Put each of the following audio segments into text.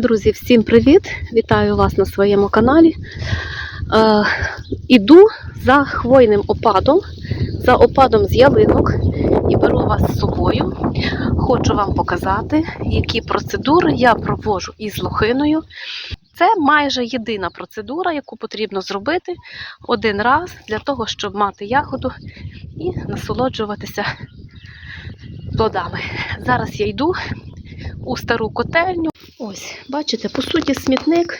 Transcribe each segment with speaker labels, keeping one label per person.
Speaker 1: Друзі, всім привіт! Вітаю вас на своєму каналі. Е, іду за хвойним опадом, за опадом з ялинок і беру вас з собою. Хочу вам показати, які процедури я проводжу із лохиною. Це майже єдина процедура, яку потрібно зробити один раз для того, щоб мати ягоду і насолоджуватися плодами. Зараз я йду у стару котельню. Ось, бачите, по суті, смітник.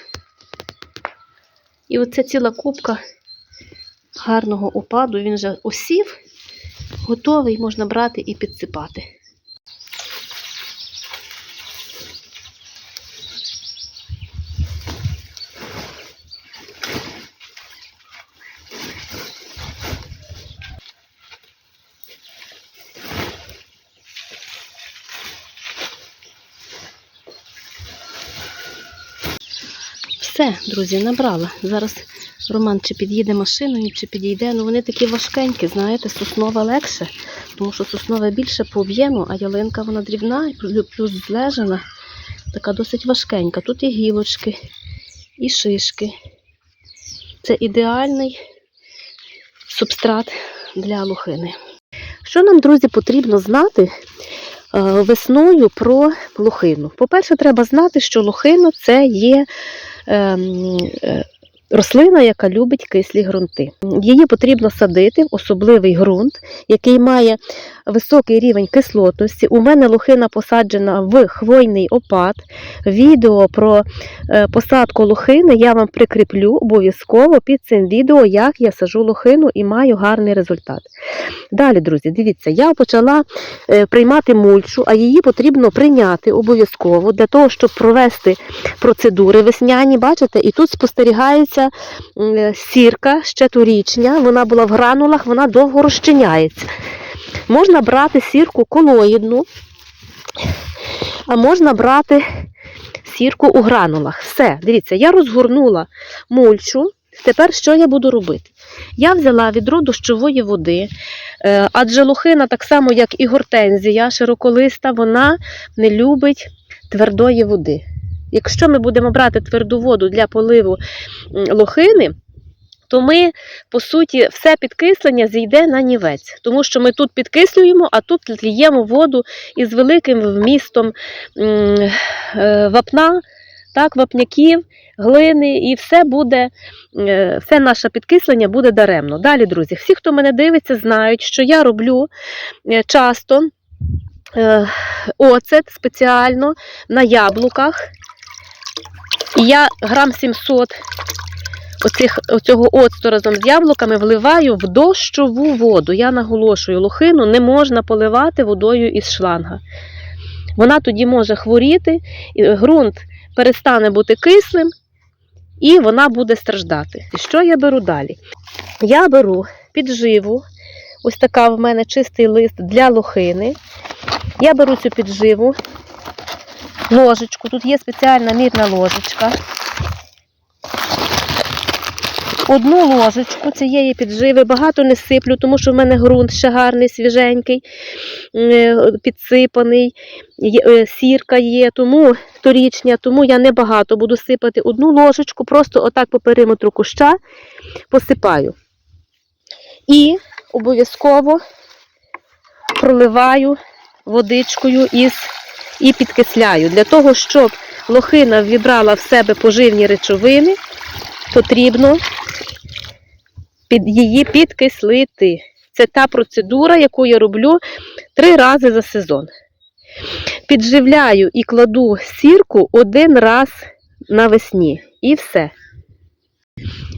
Speaker 1: І оця ціла кубка гарного опаду, він вже осів, готовий, можна брати і підсипати. Все, друзі, набрала. Зараз Роман чи під'їде машиною, чи підійде. Ну вони такі важкенькі, знаєте, соснова легше, тому що соснова більше по об'єму, а ялинка вона дрібна, плюс злежана, така досить важкенька. Тут і гілочки, і шишки. Це ідеальний субстрат для лухини. Що нам, друзі, потрібно знати весною про лухину? По-перше, треба знати, що лухина це є ем, е, рослина, яка любить кислі ґрунти. Її потрібно садити в особливий ґрунт, який має високий рівень кислотності. У мене лохина посаджена в хвойний опад. Відео про е, посадку лохини я вам прикріплю обов'язково під цим відео, як я сажу лохину і маю гарний результат. Далі, друзі, дивіться, я почала е, приймати мульчу, а її потрібно прийняти обов'язково для того, щоб провести процедури весняні. Бачите, і тут спостерігається м, е, сірка ще торічня, вона була в гранулах, вона довго розчиняється. Можна брати сірку колоїдну, а можна брати сірку у гранулах. Все, дивіться, я розгорнула мульчу. Тепер що я буду робити? Я взяла відро дощової води, е, адже лохина, так само як і гортензія, широколиста, вона не любить твердої води. Якщо ми будемо брати тверду воду для поливу лохини, то ми, по суті, все підкислення зійде на нівець, тому що ми тут підкислюємо, а тут ліємо воду із великим вмістом е, вапна, так, вапняків, глини, і все буде, е, все наше підкислення буде даремно. Далі, друзі, всі, хто мене дивиться, знають, що я роблю е, часто оцет спеціально на яблуках. І я грам 700 оцих, оцього оцту разом з яблуками вливаю в дощову воду. Я наголошую, лохину не можна поливати водою із шланга. Вона тоді може хворіти, ґрунт перестане бути кислим, і вона буде страждати. І що я беру далі? Я беру підживу, ось така в мене чистий лист для лохини. Я беру цю підживу, ложечку, тут є спеціальна мірна ложечка. Одну ложечку цієї підживи, багато не сиплю, тому що в мене ґрунт ще гарний, свіженький, е, підсипаний, е, сірка є, тому торічня, тому я не багато буду сипати. Одну ложечку, просто отак по периметру куща посипаю. І обов'язково проливаю водичкою із, і підкисляю. Для того, щоб лохина вібрала в себе поживні речовини, потрібно під її підкислити. Це та процедура, яку я роблю три рази за сезон. Підживляю і кладу сірку один раз навесні. І все.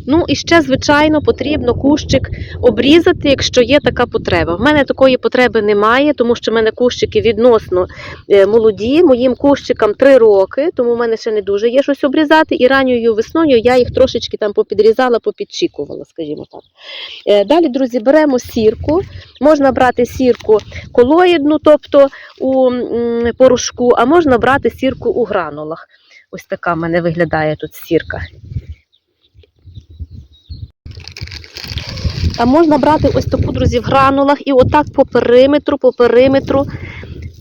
Speaker 1: Ну і ще, звичайно, потрібно кущик обрізати, якщо є така потреба. В мене такої потреби немає, тому що в мене кущики відносно е, молоді. Моїм кущикам 3 роки, тому в мене ще не дуже є щось обрізати. І ранньою весною я їх трошечки там попідрізала, попідчікувала, скажімо так. Е, Далі, друзі, беремо сірку. Можна брати сірку колоїдну, тобто у порошку, а можна брати сірку у гранулах. Ось така в мене виглядає тут сірка. Можна брати ось таку, друзі, в гранулах і отак по периметру, по периметру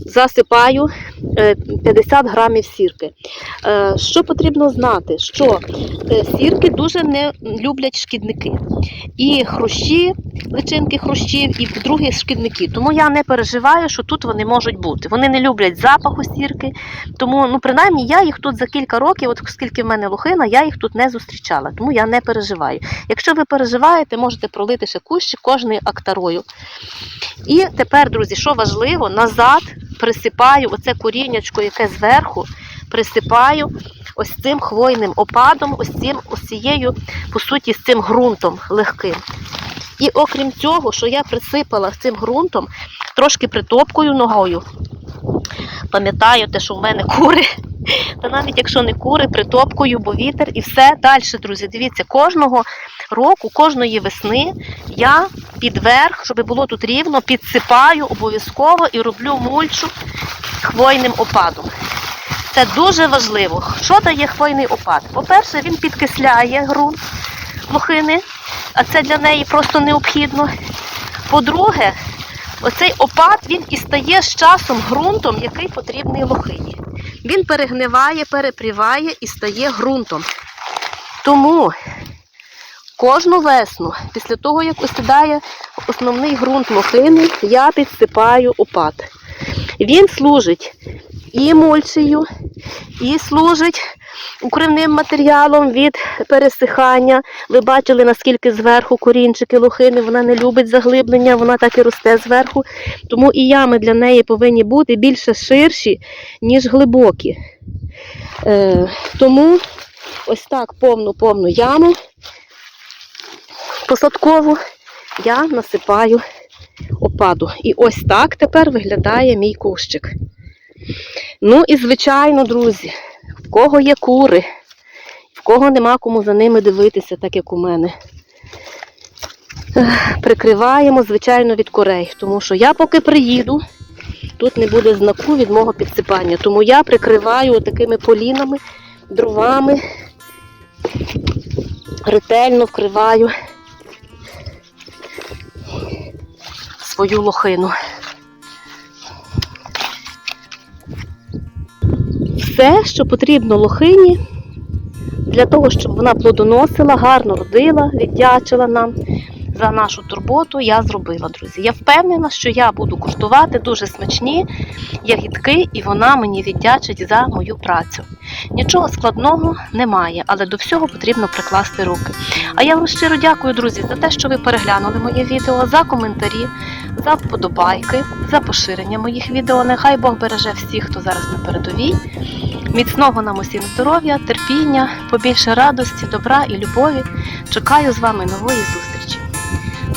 Speaker 1: засипаю е, 50 грамів сірки. Е, Що потрібно знати? Що е, сірки дуже не люблять шкідники. І хрущі, личинки хрущів, і другі шкідники. Тому я не переживаю, що тут вони можуть бути. Вони не люблять запаху сірки. Тому, ну, принаймні, я їх тут за кілька років, от скільки в мене лохина, я їх тут не зустрічала. Тому я не переживаю. Якщо ви переживаєте, можете пролити ще кущик кожний актарою. І тепер, друзі, що важливо, назад присипаю оце коріннячко, яке зверху, присипаю ось цим хвойним опадом, ось цим, ось цією, по суті, з цим ґрунтом легким. І окрім цього, що я присипала цим ґрунтом, трошки притопкою ногою. Пам'ятаю те, що в мене кури. Та навіть якщо не кури, притопкою, бо вітер і все далі, друзі. Дивіться, кожного року, кожної весни я підверх, щоб було тут рівно, підсипаю обов'язково і роблю мульчу хвойним опадом. Це дуже важливо. Що дає хвойний опад? По-перше, він підкисляє ґрунт лохини, а це для неї просто необхідно. По-друге, оцей опад він і стає з часом ґрунтом, який потрібний лохині. Він перегниває, перепріває і стає ґрунтом. Тому кожну весну, після того, як осідає основний ґрунт лохини, я підсипаю опад. Він служить і мульчею, і служить укривним матеріалом від пересихання. Ви бачили, наскільки зверху корінчики лохини, вона не любить заглиблення, вона так і росте зверху. Тому і ями для неї повинні бути більше ширші, ніж глибокі. Е, тому ось так повну-повну яму посадкову я насипаю опаду. І ось так тепер виглядає мій кущик. Ну і звичайно, друзі, в кого є кури, в кого нема кому за ними дивитися, так як у мене. Прикриваємо, звичайно, від курей, тому що я поки приїду, тут не буде знаку від мого підсипання. Тому я прикриваю такими полінами, дровами, ретельно вкриваю свою лохину. Все, що потрібно лохині, для того, щоб вона плодоносила, гарно родила, віддячила нам за нашу турботу, я зробила, друзі. Я впевнена, що я буду куштувати дуже смачні ягідки, і вона мені віддячить за мою працю. Нічого складного немає, але до всього потрібно прикласти руки. А я вам щиро дякую, друзі, за те, що ви переглянули моє відео, за коментарі, за вподобайки, за поширення моїх відео. Нехай Бог береже всіх, хто зараз на передовій. Міцного нам усім здоров'я, терпіння, побільше радості, добра і любові. Чекаю з вами нової зустрічі.